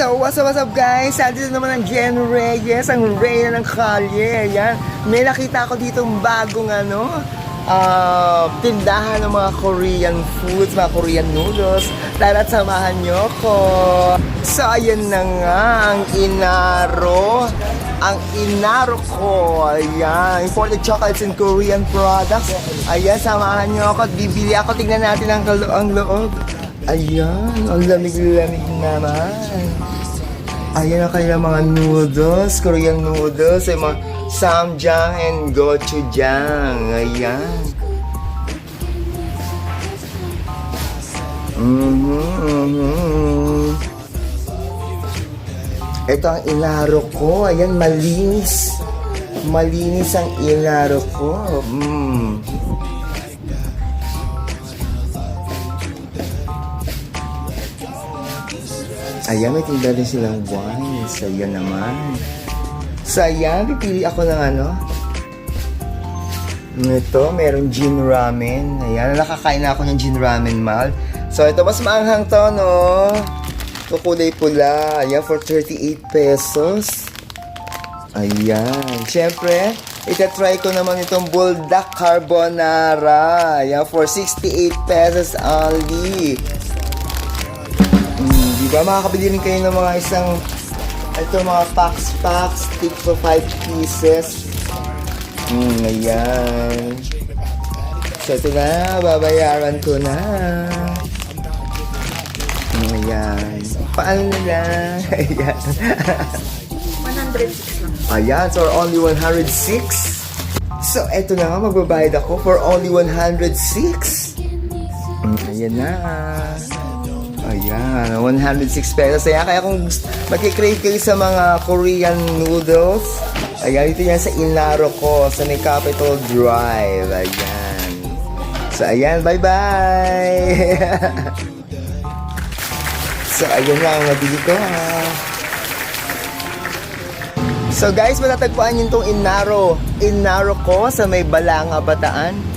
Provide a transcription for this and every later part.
So, what's up, what's up guys? Andito naman ang Jen Reyes, ang reyna ng kalye. Yan. May nakita ko dito bagong ano, ah, tindahan ng mga Korean foods, mga Korean noodles. Tara't samahan nyo ko. So, ayan na nga, ang inaro. Ang inaro ko. Ayan. Imported chocolates and Korean products. Ayan, samahan nyo ako at bibili ako. Tingnan natin ang, ang loob. Ayan, ang lamig-lamig naman. Ayan ang kanilang mga noodles, Korean noodles, ay mga samjang and gochujang. Ayan. Mhm, mhm. Ito ang ilaro ko. Ayan, malinis. Malinis ang ilaro ko. Mm. Ayan, may tinda din silang wines. Ayan naman. So, ayan, pipili ako ng ano. Ito, meron gin ramen. Ayan, nakakain na ako ng gin ramen, mal. So, ito, mas maanghang to, no? Ito, kulay pula. Ayan, for 38 pesos. Ayan. Siyempre, itatry ko naman itong bulldog carbonara. Ayan, for 68 pesos only. Mm, di ba makakabili rin kayo ng mga isang ito mga packs packs stick for 5 pieces. Mm, ayan. So ito na, babayaran ko na. Mm, ayan. Paano na lang? Ayan. 106 lang. Ayan, so only 106. So, eto na nga, magbabayad ako for only 106. Mm, Ayan na. Ayan, 106 pesos. Ayan, kaya kung magkikrave kayo sa mga Korean noodles, ayan, ito yan sa Inaro ko, sa may Capitol Drive. Ayan. So, ayan, bye-bye! so, ayan nga ang nabili ko, ha. So guys, matatagpuan nyo itong Inaro. Inaro ko sa may Balanga, Bataan.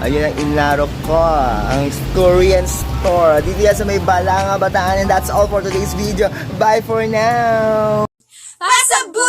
Ayun ang Inaro ko. Ang Korean store. Dito yan sa may Balanga, Bataan. And that's all for today's video. Bye for now! Pasabu!